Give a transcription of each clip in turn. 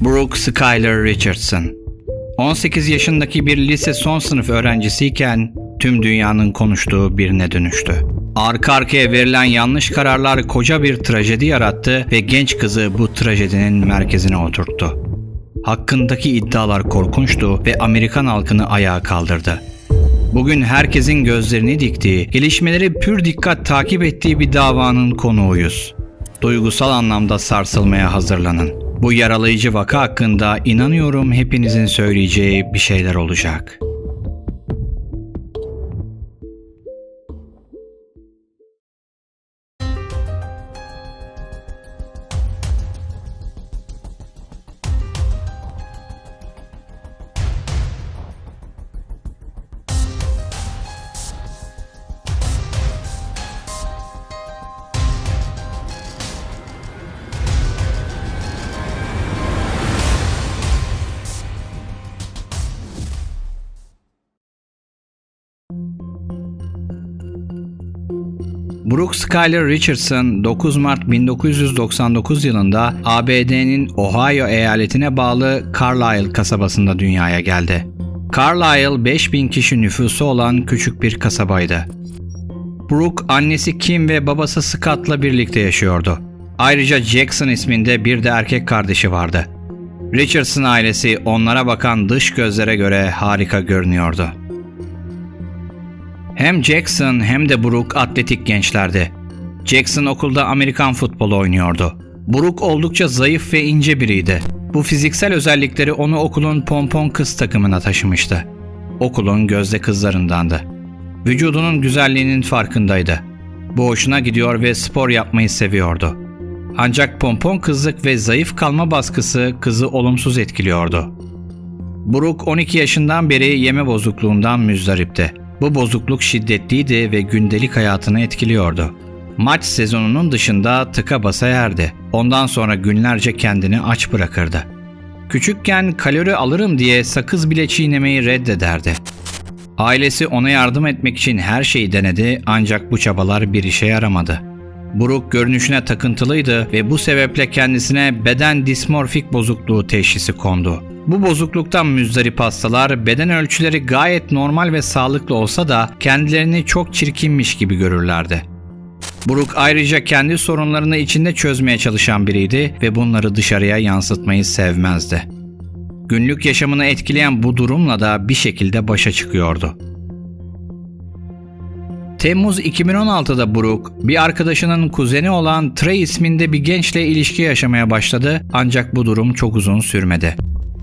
Brooke Skyler Richardson 18 yaşındaki bir lise son sınıf öğrencisiyken tüm dünyanın konuştuğu birine dönüştü. Arka arkaya verilen yanlış kararlar koca bir trajedi yarattı ve genç kızı bu trajedinin merkezine oturttu. Hakkındaki iddialar korkunçtu ve Amerikan halkını ayağa kaldırdı. Bugün herkesin gözlerini diktiği, gelişmeleri pür dikkat takip ettiği bir davanın konuğuyuz. Duygusal anlamda sarsılmaya hazırlanın. Bu yaralayıcı vaka hakkında inanıyorum hepinizin söyleyeceği bir şeyler olacak. Brooke Skyler Richardson 9 Mart 1999 yılında ABD'nin Ohio eyaletine bağlı Carlisle kasabasında dünyaya geldi. Carlisle 5000 kişi nüfusu olan küçük bir kasabaydı. Brooke annesi Kim ve babası Scott'la birlikte yaşıyordu. Ayrıca Jackson isminde bir de erkek kardeşi vardı. Richardson ailesi onlara bakan dış gözlere göre harika görünüyordu. Hem Jackson hem de Brooke atletik gençlerdi. Jackson okulda Amerikan futbolu oynuyordu. Brooke oldukça zayıf ve ince biriydi. Bu fiziksel özellikleri onu okulun pompon kız takımına taşımıştı. Okulun gözde kızlarındandı. Vücudunun güzelliğinin farkındaydı. Bu hoşuna gidiyor ve spor yapmayı seviyordu. Ancak pompon kızlık ve zayıf kalma baskısı kızı olumsuz etkiliyordu. Brooke 12 yaşından beri yeme bozukluğundan müzdaripti. Bu bozukluk şiddetliydi ve gündelik hayatını etkiliyordu. Maç sezonunun dışında tıka basa yerdi. Ondan sonra günlerce kendini aç bırakırdı. Küçükken kalori alırım diye sakız bile çiğnemeyi reddederdi. Ailesi ona yardım etmek için her şeyi denedi ancak bu çabalar bir işe yaramadı. Brooke görünüşüne takıntılıydı ve bu sebeple kendisine beden dismorfik bozukluğu teşhisi kondu. Bu bozukluktan müzdarip hastalar beden ölçüleri gayet normal ve sağlıklı olsa da kendilerini çok çirkinmiş gibi görürlerdi. Brooke ayrıca kendi sorunlarını içinde çözmeye çalışan biriydi ve bunları dışarıya yansıtmayı sevmezdi. Günlük yaşamını etkileyen bu durumla da bir şekilde başa çıkıyordu. Temmuz 2016'da Brooke, bir arkadaşının kuzeni olan Trey isminde bir gençle ilişki yaşamaya başladı ancak bu durum çok uzun sürmedi.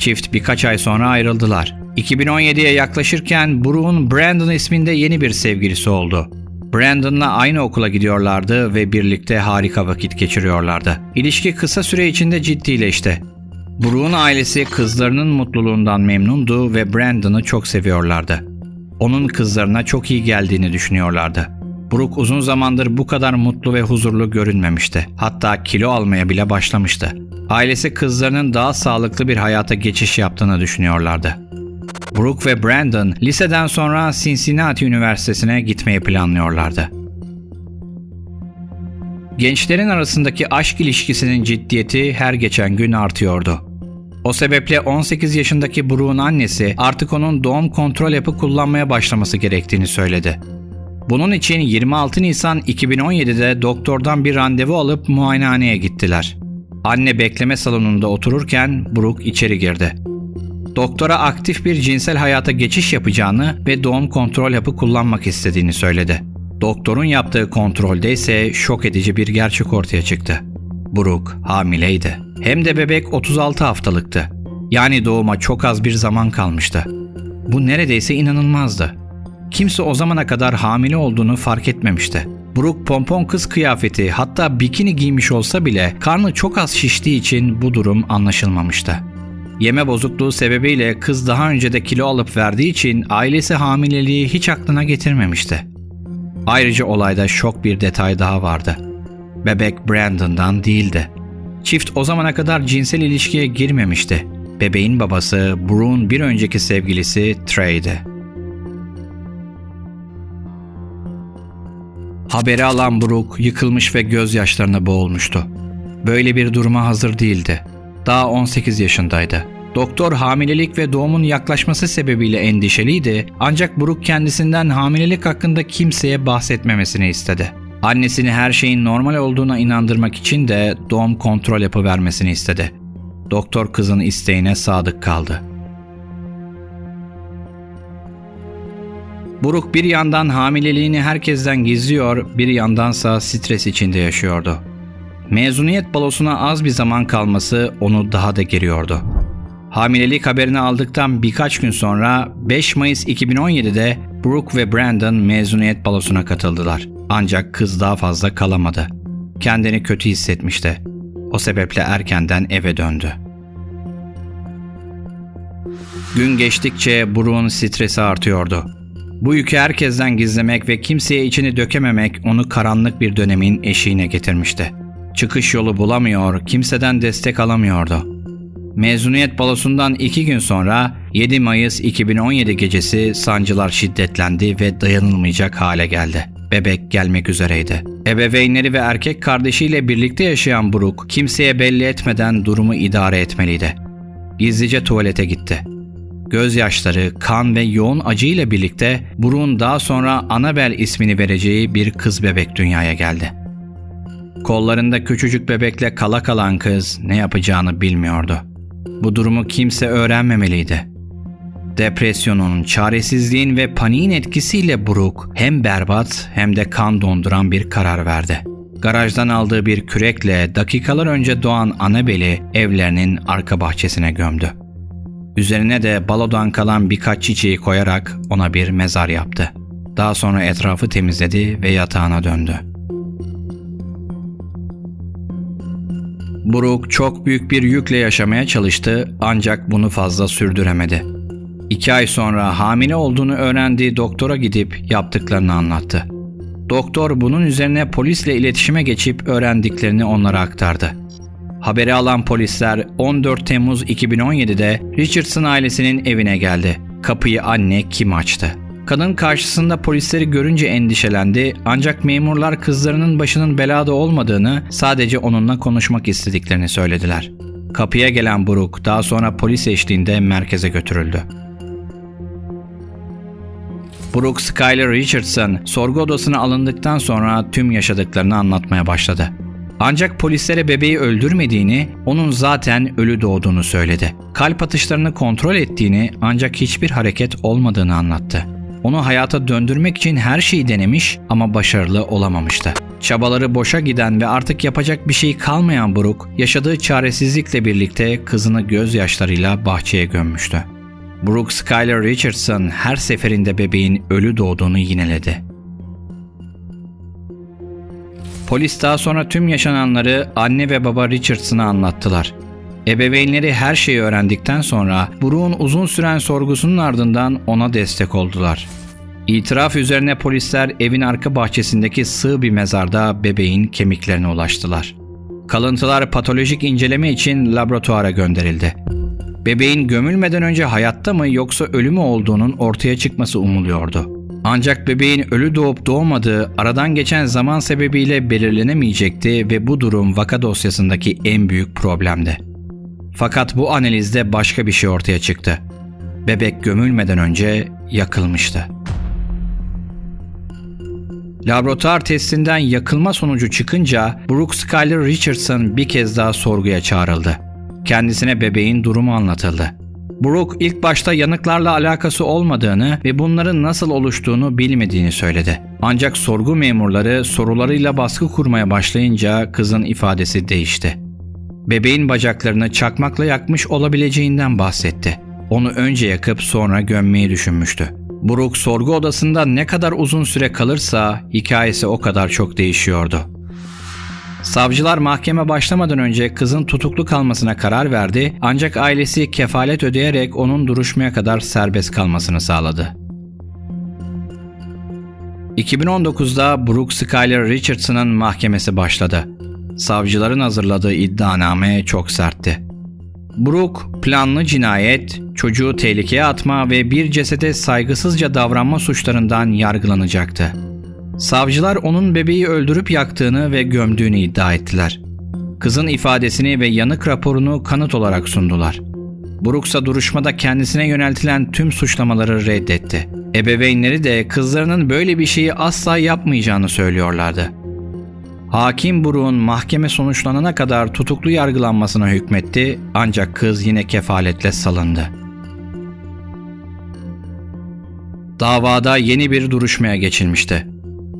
Çift birkaç ay sonra ayrıldılar. 2017'ye yaklaşırken Brooke'un Brandon isminde yeni bir sevgilisi oldu. Brandon'la aynı okula gidiyorlardı ve birlikte harika vakit geçiriyorlardı. İlişki kısa süre içinde ciddileşti. Brooke'un ailesi kızlarının mutluluğundan memnundu ve Brandon'ı çok seviyorlardı. Onun kızlarına çok iyi geldiğini düşünüyorlardı. Brooke uzun zamandır bu kadar mutlu ve huzurlu görünmemişti. Hatta kilo almaya bile başlamıştı. Ailesi kızlarının daha sağlıklı bir hayata geçiş yaptığını düşünüyorlardı. Brooke ve Brandon liseden sonra Cincinnati Üniversitesi'ne gitmeyi planlıyorlardı. Gençlerin arasındaki aşk ilişkisinin ciddiyeti her geçen gün artıyordu. O sebeple 18 yaşındaki Brooke'un annesi artık onun doğum kontrol yapı kullanmaya başlaması gerektiğini söyledi. Bunun için 26 Nisan 2017'de doktordan bir randevu alıp muayenehaneye gittiler. Anne bekleme salonunda otururken Brooke içeri girdi. Doktora aktif bir cinsel hayata geçiş yapacağını ve doğum kontrol hapı kullanmak istediğini söyledi. Doktorun yaptığı kontrolde ise şok edici bir gerçek ortaya çıktı. Brooke hamileydi. Hem de bebek 36 haftalıktı. Yani doğuma çok az bir zaman kalmıştı. Bu neredeyse inanılmazdı. Kimse o zamana kadar hamile olduğunu fark etmemişti. Brooke pompon kız kıyafeti hatta bikini giymiş olsa bile karnı çok az şiştiği için bu durum anlaşılmamıştı. Yeme bozukluğu sebebiyle kız daha önce de kilo alıp verdiği için ailesi hamileliği hiç aklına getirmemişti. Ayrıca olayda şok bir detay daha vardı. Bebek Brandon'dan değildi. Çift o zamana kadar cinsel ilişkiye girmemişti. Bebeğin babası Brooke'un bir önceki sevgilisi Trey'di. Haberi alan Brooke yıkılmış ve gözyaşlarına boğulmuştu. Böyle bir duruma hazır değildi. Daha 18 yaşındaydı. Doktor hamilelik ve doğumun yaklaşması sebebiyle endişeliydi ancak Brooke kendisinden hamilelik hakkında kimseye bahsetmemesini istedi. Annesini her şeyin normal olduğuna inandırmak için de doğum kontrol yapıvermesini istedi. Doktor kızın isteğine sadık kaldı. Buruk bir yandan hamileliğini herkesten gizliyor, bir yandansa stres içinde yaşıyordu. Mezuniyet balosuna az bir zaman kalması onu daha da geriyordu. Hamilelik haberini aldıktan birkaç gün sonra 5 Mayıs 2017'de Brooke ve Brandon mezuniyet balosuna katıldılar. Ancak kız daha fazla kalamadı. Kendini kötü hissetmişti. O sebeple erkenden eve döndü. Gün geçtikçe Brooke'un stresi artıyordu. Bu yükü herkesten gizlemek ve kimseye içini dökememek onu karanlık bir dönemin eşiğine getirmişti. Çıkış yolu bulamıyor, kimseden destek alamıyordu. Mezuniyet balosundan iki gün sonra 7 Mayıs 2017 gecesi sancılar şiddetlendi ve dayanılmayacak hale geldi. Bebek gelmek üzereydi. Ebeveynleri ve erkek kardeşiyle birlikte yaşayan Brooke kimseye belli etmeden durumu idare etmeliydi. Gizlice tuvalete gitti. Gözyaşları, kan ve yoğun acıyla birlikte Brooke'un daha sonra Annabel ismini vereceği bir kız bebek dünyaya geldi. Kollarında küçücük bebekle kala kalan kız ne yapacağını bilmiyordu. Bu durumu kimse öğrenmemeliydi. Depresyonun, çaresizliğin ve paniğin etkisiyle Brooke hem berbat hem de kan donduran bir karar verdi. Garajdan aldığı bir kürekle dakikalar önce doğan Annabel'i evlerinin arka bahçesine gömdü. Üzerine de balodan kalan birkaç çiçeği koyarak ona bir mezar yaptı. Daha sonra etrafı temizledi ve yatağına döndü. Brooke çok büyük bir yükle yaşamaya çalıştı ancak bunu fazla sürdüremedi. İki ay sonra hamile olduğunu öğrendiği doktora gidip yaptıklarını anlattı. Doktor bunun üzerine polisle iletişime geçip öğrendiklerini onlara aktardı. Haberi alan polisler 14 Temmuz 2017'de Richardson ailesinin evine geldi. Kapıyı anne kim açtı? Kadın karşısında polisleri görünce endişelendi ancak memurlar kızlarının başının belada olmadığını sadece onunla konuşmak istediklerini söylediler. Kapıya gelen Brooke daha sonra polis eşliğinde merkeze götürüldü. Brooke Skyler Richardson sorgu odasına alındıktan sonra tüm yaşadıklarını anlatmaya başladı. Ancak polislere bebeği öldürmediğini, onun zaten ölü doğduğunu söyledi. Kalp atışlarını kontrol ettiğini ancak hiçbir hareket olmadığını anlattı. Onu hayata döndürmek için her şeyi denemiş ama başarılı olamamıştı. Çabaları boşa giden ve artık yapacak bir şey kalmayan Brooke, yaşadığı çaresizlikle birlikte kızını gözyaşlarıyla bahçeye gömmüştü. Brooke Skyler Richardson her seferinde bebeğin ölü doğduğunu yineledi. Polis daha sonra tüm yaşananları anne ve baba Richardson'a anlattılar. Ebeveynleri her şeyi öğrendikten sonra Brooke'un uzun süren sorgusunun ardından ona destek oldular. İtiraf üzerine polisler evin arka bahçesindeki sığ bir mezarda bebeğin kemiklerine ulaştılar. Kalıntılar patolojik inceleme için laboratuvara gönderildi. Bebeğin gömülmeden önce hayatta mı yoksa ölü mü olduğunun ortaya çıkması umuluyordu. Ancak bebeğin ölü doğup doğmadığı aradan geçen zaman sebebiyle belirlenemeyecekti ve bu durum vaka dosyasındaki en büyük problemdi. Fakat bu analizde başka bir şey ortaya çıktı. Bebek gömülmeden önce yakılmıştı. Laboratuvar testinden yakılma sonucu çıkınca Brooke Skyler Richardson bir kez daha sorguya çağrıldı. Kendisine bebeğin durumu anlatıldı. Brooke ilk başta yanıklarla alakası olmadığını ve bunların nasıl oluştuğunu bilmediğini söyledi. Ancak sorgu memurları sorularıyla baskı kurmaya başlayınca kızın ifadesi değişti. Bebeğin bacaklarını çakmakla yakmış olabileceğinden bahsetti. Onu önce yakıp sonra gömmeyi düşünmüştü. Brooke sorgu odasında ne kadar uzun süre kalırsa hikayesi o kadar çok değişiyordu. Savcılar mahkeme başlamadan önce kızın tutuklu kalmasına karar verdi ancak ailesi kefalet ödeyerek onun duruşmaya kadar serbest kalmasını sağladı. 2019'da Brooke Skyler Richardson'ın mahkemesi başladı. Savcıların hazırladığı iddianame çok sertti. Brooke, planlı cinayet, çocuğu tehlikeye atma ve bir cesede saygısızca davranma suçlarından yargılanacaktı. Savcılar onun bebeği öldürüp yaktığını ve gömdüğünü iddia ettiler. Kızın ifadesini ve yanık raporunu kanıt olarak sundular. Brooks'a duruşmada kendisine yöneltilen tüm suçlamaları reddetti. Ebeveynleri de kızlarının böyle bir şeyi asla yapmayacağını söylüyorlardı. Hakim Brooks'un mahkeme sonuçlanana kadar tutuklu yargılanmasına hükmetti ancak kız yine kefaletle salındı. Davada yeni bir duruşmaya geçilmişti.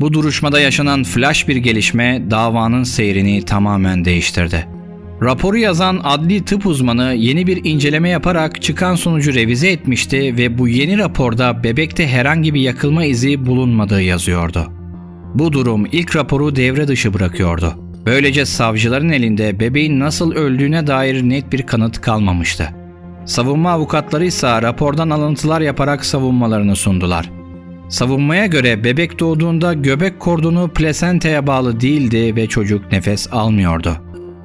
Bu duruşmada yaşanan flash bir gelişme davanın seyrini tamamen değiştirdi. Raporu yazan adli tıp uzmanı yeni bir inceleme yaparak çıkan sonucu revize etmişti ve bu yeni raporda bebekte herhangi bir yakılma izi bulunmadığı yazıyordu. Bu durum ilk raporu devre dışı bırakıyordu. Böylece savcıların elinde bebeğin nasıl öldüğüne dair net bir kanıt kalmamıştı. Savunma avukatları ise rapordan alıntılar yaparak savunmalarını sundular. Savunmaya göre bebek doğduğunda göbek kordonu plasentaya bağlı değildi ve çocuk nefes almıyordu.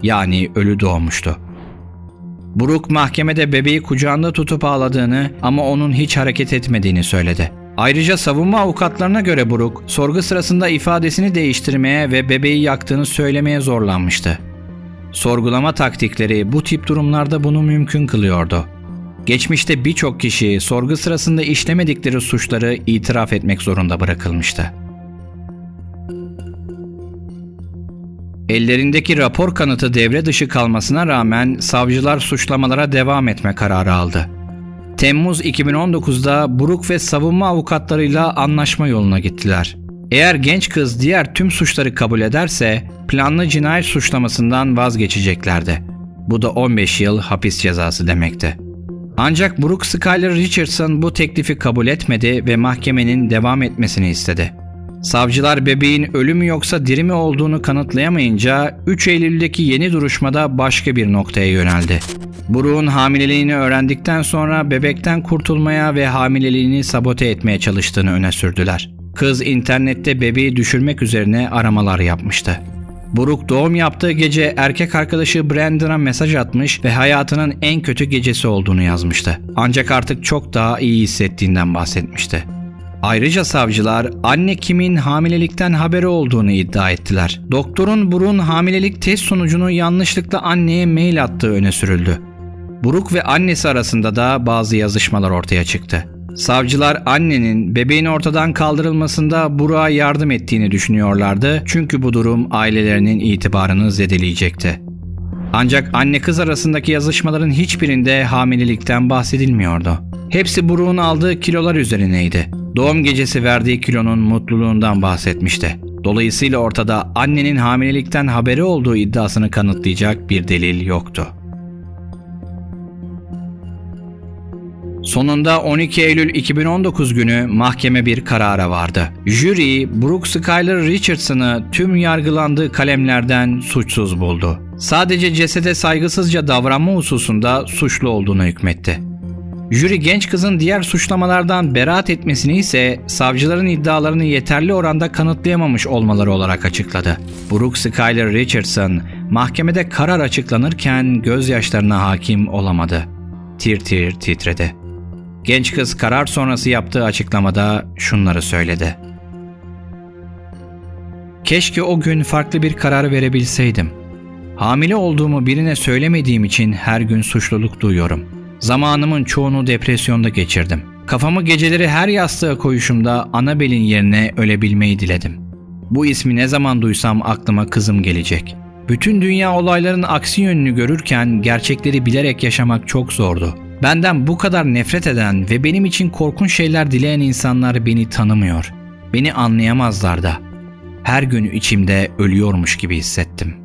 Yani ölü doğmuştu. Brooke mahkemede bebeği kucağında tutup ağladığını ama onun hiç hareket etmediğini söyledi. Ayrıca savunma avukatlarına göre Brooke sorgu sırasında ifadesini değiştirmeye ve bebeği yaktığını söylemeye zorlanmıştı. Sorgulama taktikleri bu tip durumlarda bunu mümkün kılıyordu. Geçmişte birçok kişi sorgu sırasında işlemedikleri suçları itiraf etmek zorunda bırakılmıştı. Ellerindeki rapor kanıtı devre dışı kalmasına rağmen savcılar suçlamalara devam etme kararı aldı. Temmuz 2019'da Brook ve savunma avukatlarıyla anlaşma yoluna gittiler. Eğer genç kız diğer tüm suçları kabul ederse planlı cinayet suçlamasından vazgeçeceklerdi. Bu da 15 yıl hapis cezası demekti. Ancak Brooke Skyler Richardson bu teklifi kabul etmedi ve mahkemenin devam etmesini istedi. Savcılar bebeğin ölü mü yoksa diri mi olduğunu kanıtlayamayınca 3 Eylül'deki yeni duruşmada başka bir noktaya yöneldi. Brooke'un hamileliğini öğrendikten sonra bebekten kurtulmaya ve hamileliğini sabote etmeye çalıştığını öne sürdüler. Kız internette bebeği düşürmek üzerine aramalar yapmıştı. Brooke doğum yaptığı gece erkek arkadaşı Brandon'a mesaj atmış ve hayatının en kötü gecesi olduğunu yazmıştı. Ancak artık çok daha iyi hissettiğinden bahsetmişti. Ayrıca savcılar anne Kim'in hamilelikten haberi olduğunu iddia ettiler. Doktorun Brooke'un hamilelik test sonucunu yanlışlıkla anneye mail attığı öne sürüldü. Brooke ve annesi arasında da bazı yazışmalar ortaya çıktı. Savcılar annenin bebeğin ortadan kaldırılmasında Burak'a yardım ettiğini düşünüyorlardı çünkü bu durum ailelerinin itibarını zedeleyecekti. Ancak anne kız arasındaki yazışmaların hiçbirinde hamilelikten bahsedilmiyordu. Hepsi Burak'ın aldığı kilolar üzerineydi. Doğum gecesi verdiği kilonun mutluluğundan bahsetmişti. Dolayısıyla ortada annenin hamilelikten haberi olduğu iddiasını kanıtlayacak bir delil yoktu. Sonunda 12 Eylül 2019 günü mahkeme bir karara vardı. Jüri Brooke Skyler Richardson'ı tüm yargılandığı kalemlerden suçsuz buldu. Sadece cesede saygısızca davranma hususunda suçlu olduğunu hükmetti. Jüri genç kızın diğer suçlamalardan beraat etmesini ise savcıların iddialarını yeterli oranda kanıtlayamamış olmaları olarak açıkladı. Brooke Skyler Richardson mahkemede karar açıklanırken gözyaşlarına hakim olamadı. Tir tir titredi. Genç kız karar sonrası yaptığı açıklamada şunları söyledi. Keşke o gün farklı bir karar verebilseydim. Hamile olduğumu birine söylemediğim için her gün suçluluk duyuyorum. Zamanımın çoğunu depresyonda geçirdim. Kafamı geceleri her yastığa koyuşumda Anabel'in yerine ölebilmeyi diledim. Bu ismi ne zaman duysam aklıma kızım gelecek. Bütün dünya olayların aksi yönünü görürken gerçekleri bilerek yaşamak çok zordu. Benden bu kadar nefret eden ve benim için korkunç şeyler dileyen insanlar beni tanımıyor. Beni anlayamazlar da. Her gün içimde ölüyormuş gibi hissettim.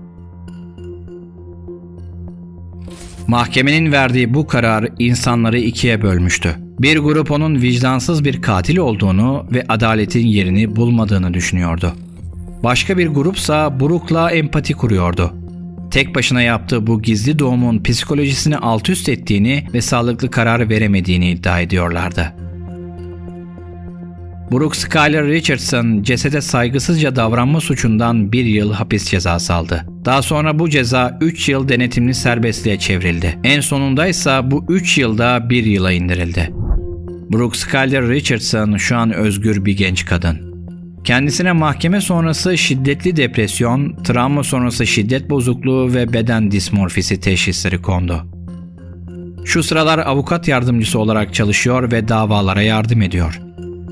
Mahkemenin verdiği bu karar insanları ikiye bölmüştü. Bir grup onun vicdansız bir katil olduğunu ve adaletin yerini bulmadığını düşünüyordu. Başka bir grupsa Brooke'la empati kuruyordu. Tek başına yaptığı bu gizli doğumun psikolojisini alt üst ettiğini ve sağlıklı karar veremediğini iddia ediyorlardı. Brooke Skyler Richardson cesede saygısızca davranma suçundan bir yıl hapis cezası aldı. Daha sonra bu ceza 3 yıl denetimli serbestliğe çevrildi. En sonunda ise bu 3 yılda 1 yıla indirildi. Brooke Skyler Richardson şu an özgür bir genç kadın. Kendisine mahkeme sonrası şiddetli depresyon, travma sonrası şiddet bozukluğu ve beden dismorfisi teşhisleri kondu. Şu sıralar avukat yardımcısı olarak çalışıyor ve davalara yardım ediyor.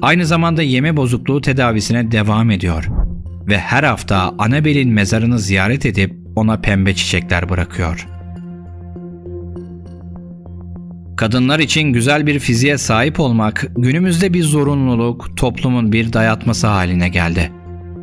Aynı zamanda yeme bozukluğu tedavisine devam ediyor ve her hafta Annabelle'in mezarını ziyaret edip ona pembe çiçekler bırakıyor. Kadınlar için güzel bir fiziğe sahip olmak günümüzde bir zorunluluk, toplumun bir dayatması haline geldi.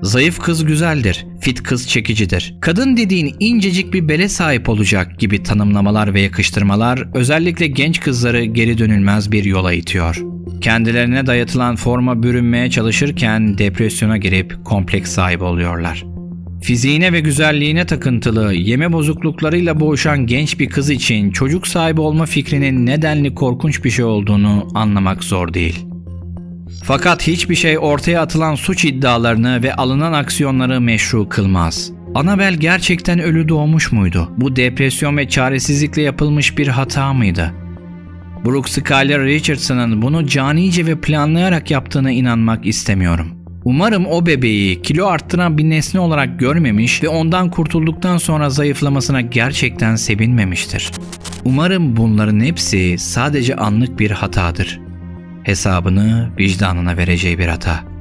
Zayıf kız güzeldir, fit kız çekicidir. Kadın dediğin incecik bir bele sahip olacak gibi tanımlamalar ve yakıştırmalar özellikle genç kızları geri dönülmez bir yola itiyor. Kendilerine dayatılan forma bürünmeye çalışırken depresyona girip kompleks sahibi oluyorlar. Fiziğine ve güzelliğine takıntılı, yeme bozukluklarıyla boğuşan genç bir kız için çocuk sahibi olma fikrinin nedenli korkunç bir şey olduğunu anlamak zor değil. Fakat hiçbir şey ortaya atılan suç iddialarını ve alınan aksiyonları meşru kılmaz. Annabel gerçekten ölü doğmuş muydu? Bu depresyon ve çaresizlikle yapılmış bir hata mıydı? Brooke Skyler Richardson'ın bunu canice ve planlayarak yaptığına inanmak istemiyorum. Umarım o bebeği kilo arttıran bir nesne olarak görmemiş ve ondan kurtulduktan sonra zayıflamasına gerçekten sevinmemiştir. Umarım bunların hepsi sadece anlık bir hatadır. Hesabını vicdanına vereceği bir hata.